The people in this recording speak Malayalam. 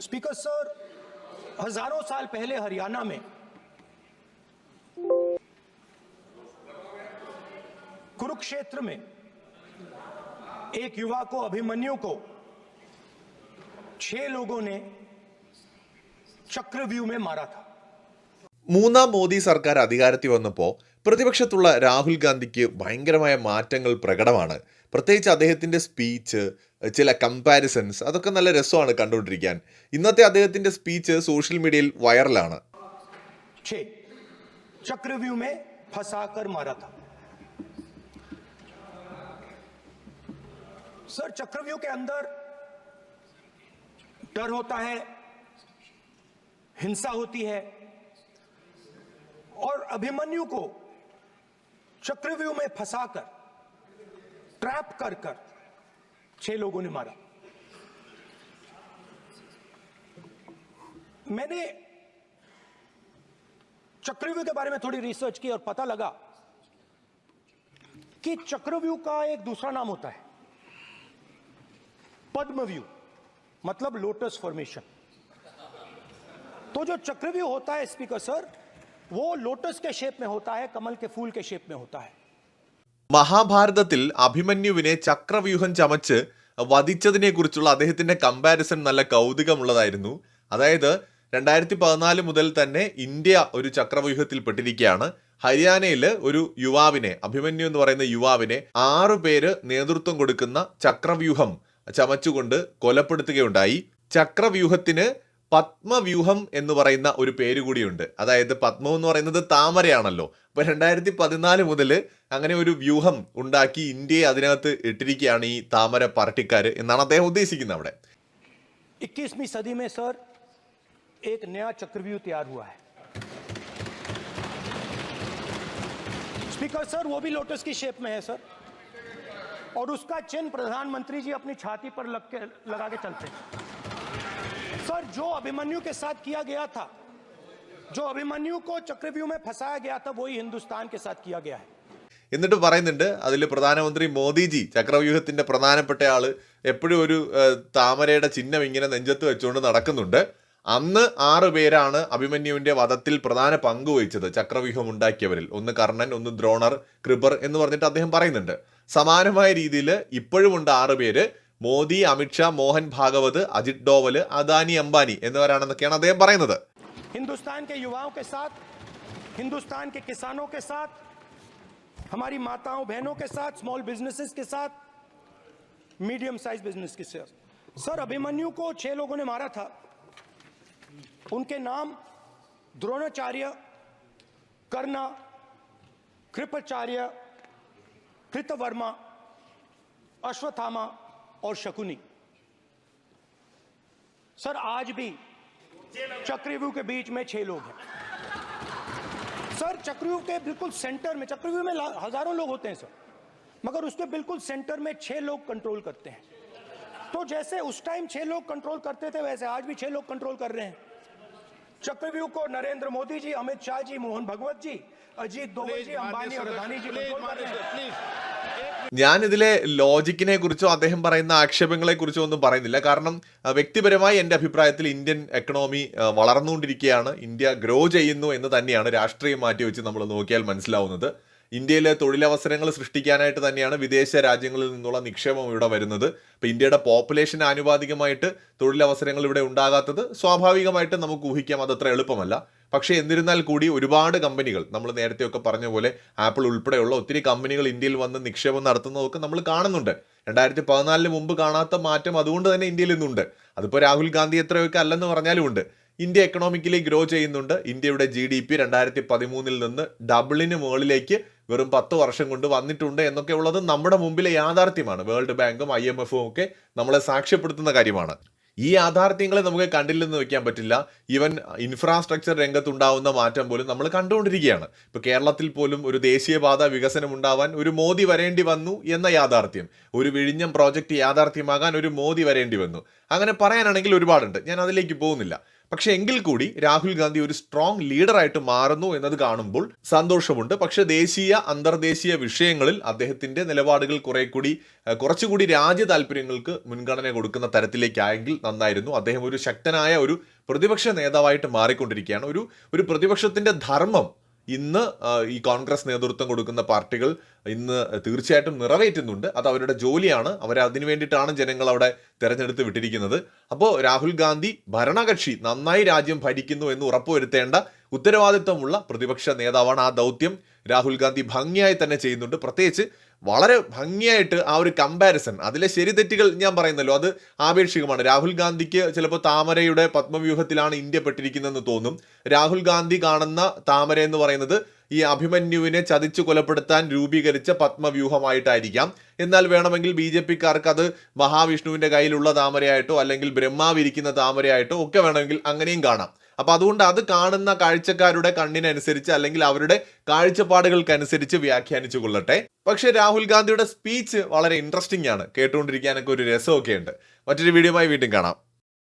स्पीकर सर हजारों साल पहले हरियाणा में कुरुक्षेत्र में एक युवा को अभिमन्यु को छह लोगों ने चक्रव्यूह में मारा था മൂന്നാം മോദി സർക്കാർ അധികാരത്തിൽ വന്നപ്പോൾ പ്രതിപക്ഷത്തുള്ള രാഹുൽ ഗാന്ധിക്ക് ഭയങ്കരമായ മാറ്റങ്ങൾ പ്രകടമാണ് പ്രത്യേകിച്ച് അദ്ദേഹത്തിന്റെ സ്പീച്ച് ചില കമ്പാരിസൺസ് അതൊക്കെ നല്ല രസമാണ് കണ്ടുകൊണ്ടിരിക്കാൻ ഇന്നത്തെ അദ്ദേഹത്തിന്റെ സ്പീച്ച് സോഷ്യൽ മീഡിയയിൽ വൈറലാണ് छह चक्रव्यूह में फंसाकर मारा था सर चक्रव्यूह के अंदर डर होता है हिंसा होती है और अभिमन्यु को चक्रव्यूह में फंसाकर ट्रैप कर कर छह लोगों ने मारा। मैंने चक्रव्यूह के बारे में थोड़ी रिसर्च की और पता लगा कि चक्रव्यूह का एक दूसरा नाम होता है, पद्मव्यूह मतलब लोटस फॉर्मेशन तो जो चक्रव्यूह होता है स्पीकर सर वो लोटस के शेप में होता है कमल के फूल के शेप में होता है മഹാഭാരതത്തിൽ അഭിമന്യുവിനെ ചക്രവ്യൂഹം ചമച്ച് വധിച്ചതിനെ കുറിച്ചുള്ള അദ്ദേഹത്തിന്റെ കമ്പാരിസൺ നല്ല കൗതുകമുള്ളതായിരുന്നു അതായത് രണ്ടായിരത്തി പതിനാല് മുതൽ തന്നെ ഇന്ത്യ ഒരു ചക്രവ്യൂഹത്തിൽ പെട്ടിരിക്കുകയാണ് ഹരിയാനയിൽ ഒരു യുവാവിനെ അഭിമന്യു എന്ന് പറയുന്ന യുവാവിനെ ആറു പേര് നേതൃത്വം കൊടുക്കുന്ന ചക്രവ്യൂഹം ചമച്ചുകൊണ്ട് കൊലപ്പെടുത്തുകയുണ്ടായി ചക്രവ്യൂഹത്തിന് പത്മവ്യൂഹം എന്ന് പറയുന്ന ഒരു പേര് കൂടിയുണ്ട് അതായത് പത്മം എന്ന് പറയുന്നത് താമരയാണല്ലോ അപ്പൊ രണ്ടായിരത്തി പതിനാല് മുതൽ അങ്ങനെ ഒരു വ്യൂഹം ഉണ്ടാക്കി ഇന്ത്യയെ അതിനകത്ത് ഇട്ടിരിക്കുകയാണ് ഈ താമര പാർട്ടിക്കാര് എന്നാണ് അദ്ദേഹം ഉദ്ദേശിക്കുന്നത് അവിടെ 21वीं सदी में सर एक नया चक्रव्यूह तैयार हुआ है स्पीकर सर वो भी लोटस की शेप में है सर और उसका चिन्ह प्रधानमंत्री जी अपनी छाती पर लग के लगा के चलते हैं सर जो अभिमन्यु के साथ किया गया था जो अभिमन्यु को चक्रव्यूह में फंसाया गया था वही हिंदुस्तान के साथ किया गया है എന്നിട്ട് പറയുന്നുണ്ട് അതിൽ പ്രധാനമന്ത്രി മോദിജി ചക്രവ്യൂഹത്തിന്റെ പ്രധാനപ്പെട്ട ആള് എപ്പോഴും ഒരു ഏഹ്, താമരയുടെ ചിഹ്നം ഇങ്ങനെ നെഞ്ചത്ത് വെച്ചുകൊണ്ട് നടക്കുന്നുണ്ട് അന്ന് ആറ് പേരാണ് അഭിമന്യുവിന്റെ വധത്തിൽ പ്രധാന പങ്ക് വഹിച്ചത് ചക്രവ്യൂഹം ഉണ്ടാക്കിയവരിൽ ഒന്ന് കർണൻ ഒന്ന് ദ്രോണർ കൃപർ എന്ന് പറഞ്ഞിട്ട് അദ്ദേഹം പറയുന്നുണ്ട് സമാനമായ രീതിയിൽ ഇപ്പോഴും ഉണ്ട് ആറ് പേര് മോദി അമിത്ഷാ മോഹൻ ഭാഗവത് അജിത് ഡോവല് അദാനി അംബാനി എന്നിവരാണെന്നൊക്കെയാണ് അദ്ദേഹം പറയുന്നത് हिंदुस्तान के युवाओं के साथ हिंदुस्तान के किसानों के साथ हमारी माताओं बहनों के साथ स्मॉल बिजनेसेस के साथ मीडियम साइज बिजनेस के साथ सर अभिमन्यु को छह लोगों ने मारा था उनके नाम द्रोणाचार्य कर्णा कृपाचार्य कृतवर्मा अश्वत्थामा और शकुनी। सर आज भी चक्रव्यूह के बीच में छह लोग हैं। सर चक्रव्यूह के बिल्कुल सेंटर में चक्रव्यूह में हज़ारों लोग होते हैं सर। मगर उसके बिल्कुल सेंटर में छह लोग कंट्रोल करते हैं। तो जैसे उस टाइम छह लोग कंट्रोल करते थे वैसे आज भी छह लोग कंट्रोल कर रहे हैं। चक्रव्यूह को नरेंद्र मोदी जी अमित शाह जी मोहन भगवत जी अजीत दोवल जी अंबानी और अदानी जी कंट्रोल कर रहे हैं। ഞാൻ ലോജിക്കിനെ കുറിച്ചോ അദ്ദേഹം പറയുന്ന ആക്ഷേപങ്ങളെ കുറിച്ചോ ഒന്നും പറയുന്നില്ല. കാരണം വ്യക്തിപരമായി എന്റെ അഭിപ്രായത്തിൽ ഇന്ത്യൻ എക്കണോമി വളർന്നുകൊണ്ടിരിക്കുകയാണ്. ഇന്ത്യ ഗ്രോ ചെയ്യുന്നു എന്ന് തന്നെയാണ് രാഷ്ട്രീയം മാറ്റി വെച്ച് നമ്മൾ നോക്കിയാൽ മനസ്സിലാവുന്നത്. ഇന്ത്യയിലെ തൊഴിലവസരങ്ങൾ സൃഷ്ടിക്കാനായിട്ട് തന്നെയാണ് വിദേശ രാജ്യങ്ങളിൽ നിന്നുള്ള നിക്ഷേപം ഇവിടെ വരുന്നത്. അപ്പോൾ ഇന്ത്യയുടെ പോപ്പുലേഷൻ ആനുപാതികമായിട്ട് തൊഴിലവസരങ്ങൾ ഇവിടെ ഉണ്ടാകാത്തത് സ്വാഭാവികമായിട്ട് നമുക്ക് ഊഹിക്കാം അതത്ര എളുപ്പമല്ല. പക്ഷേ എന്നിരുന്നാൽ കൂടി ഒരുപാട് കമ്പനികൾ നമ്മൾ നേരത്തെയൊക്കെ പറഞ്ഞ പോലെ ആപ്പിൾ ഉൾപ്പെടെയുള്ള ഒത്തിരി കമ്പനികൾ ഇന്ത്യയിൽ വന്ന് നിക്ഷേപം നടത്തുന്നതൊക്കെ നമ്മൾ കാണുന്നുണ്ട്. രണ്ടായിരത്തി പതിനാലിന് മുമ്പ് കാണാത്ത മാറ്റം അതുകൊണ്ട് തന്നെ ഇന്ത്യയിൽ ഇന്നുണ്ട്. അതിപ്പോൾ രാഹുൽ ഗാന്ധി എത്രയൊക്കെ അല്ലെന്ന് പറഞ്ഞാലും ഉണ്ട്. ഇന്ത്യ എക്കണോമിക്കലി ഗ്രോ ചെയ്യുന്നുണ്ട്. ഇന്ത്യയുടെ ജി ഡി പി രണ്ടായിരത്തി പതിമൂന്നിൽ നിന്ന് ഡബിളിന് മുകളിലേക്ക് വെറും പത്ത് വർഷം കൊണ്ട് വന്നിട്ടുണ്ട് എന്നൊക്കെ ഉള്ളത് നമ്മുടെ മുമ്പിലെ യാഥാർത്ഥ്യമാണ്. വേൾഡ് ബാങ്കും ഐ എം എഫും ഒക്കെ നമ്മളെ സാക്ഷ്യപ്പെടുത്തുന്ന കാര്യമാണ്. ഈ യാഥാർത്ഥ്യങ്ങളെ നമുക്ക് കണ്ടില്ലെന്ന് വെക്കാൻ പറ്റില്ല. ഈവൻ ഇൻഫ്രാസ്ട്രക്ചർ രംഗത്തുണ്ടാവുന്ന മാറ്റം പോലും നമ്മൾ കണ്ടുകൊണ്ടിരിക്കുകയാണ്. ഇപ്പോൾ കേരളത്തിൽ പോലും ഒരു ദേശീയപാത വികസനം ഉണ്ടാവാൻ ഒരു മോദി വരേണ്ടി വന്നു എന്ന യാഥാർത്ഥ്യം. ഒരു വിഴിഞ്ഞം പ്രോജക്റ്റ് യാഥാർത്ഥ്യമാകാൻ ഒരു മോദി വരേണ്ടി വന്നു. അങ്ങനെ പറയാനാണെങ്കിൽ ഒരുപാടുണ്ട്. ഞാൻ അതിലേക്ക് പോകുന്നില്ല. പക്ഷെ എങ്കിൽ കൂടി രാഹുൽ ഗാന്ധി ഒരു സ്ട്രോങ് ലീഡറായിട്ട് മാറുന്നു എന്നത് കാണുമ്പോൾ സന്തോഷമുണ്ട്. പക്ഷേ ദേശീയ അന്തർദേശീയ വിഷയങ്ങളിൽ അദ്ദേഹത്തിന്റെ നിലപാടുകൾ കുറെ കൂടി കുറച്ചുകൂടി രാജ്യ താല്പര്യങ്ങൾക്ക് മുൻഗണന കൊടുക്കുന്ന തരത്തിലേക്കായെങ്കിൽ നന്നായിരുന്നു. അദ്ദേഹം ഒരു ശക്തനായ ഒരു പ്രതിപക്ഷ നേതാവായിട്ട് മാറിക്കൊണ്ടിരിക്കുകയാണ്. ഒരു ഒരു പ്രതിപക്ഷത്തിന്റെ ധർമ്മം ഇന്ന് ഈ കോൺഗ്രസ് നേതൃത്വം കൊടുക്കുന്ന പാർട്ടികൾ ഇന്ന് തീർച്ചയായിട്ടും നിറവേറ്റുന്നുണ്ട്. അത് അവരുടെ ജോലിയാണ്. അവർ അതിനു വേണ്ടിയിട്ടാണ് ജനങ്ങൾ അവിടെ തിരഞ്ഞെടുത്ത് വിട്ടിരിക്കുന്നത്. അപ്പോൾ രാഹുൽ ഗാന്ധി ഭരണകക്ഷി നന്നായി രാജ്യം ഭരിക്കുന്നു എന്ന് ഉറപ്പുവരുത്തേണ്ട ഉത്തരവാദിത്വമുള്ള പ്രതിപക്ഷ നേതാവാണ് ആ ദൗത്യം. രാഹുൽ ഗാന്ധി ഭംഗിയായി തന്നെ ചെയ്യുന്നുണ്ട്. പ്രത്യേകിച്ച് വളരെ ഭംഗിയായിട്ട് ആ ഒരു കമ്പാരിസൺ അതിലെ ശരി തെറ്റുകൾ ഞാൻ പറയുന്നല്ലോ അത് ആപേക്ഷികമാണ്. രാഹുൽ ഗാന്ധിക്ക് ചിലപ്പോൾ താമരയുടെ പത്മവ്യൂഹത്തിലാണ് ഇന്ത്യ പെട്ടിരിക്കുന്നതെന്ന് തോന്നും. രാഹുൽ ഗാന്ധി കാണുന്ന താമര എന്ന് പറയുന്നത് ഈ അഭിമന്യുവിനെ ചതിച്ചു കൊലപ്പെടുത്താൻ രൂപീകരിച്ച പത്മവ്യൂഹമായിട്ടായിരിക്കാം. എന്നാൽ വേണമെങ്കിൽ ബി ജെ പിക്കാർക്ക് അത് മഹാവിഷ്ണുവിന്റെ കയ്യിലുള്ള താമരയായിട്ടോ അല്ലെങ്കിൽ ബ്രഹ്മാവിരിക്കുന്ന താമരയായിട്ടോ ഒക്കെ വേണമെങ്കിൽ അങ്ങനെയും കാണാം. അപ്പൊ അതുകൊണ്ട് അത് കാണുന്ന കാഴ്ചക്കാരുടെ കണ്ണിനനുസരിച്ച് അല്ലെങ്കിൽ അവരുടെ കാഴ്ചപ്പാടുകൾക്കനുസരിച്ച് വ്യാഖ്യാനിച്ചു കൊള്ളട്ടെ. പക്ഷേ രാഹുൽ ഗാന്ധിയുടെ സ്പീച്ച് വളരെ ഇൻട്രസ്റ്റിംഗ് ആണ്. കേട്ടുകൊണ്ടിരിക്കാനൊക്കെ ഒരു രസമൊക്കെ ഉണ്ട് മറ്റൊരു വീഡിയോയുമായി വീണ്ടും കാണാം.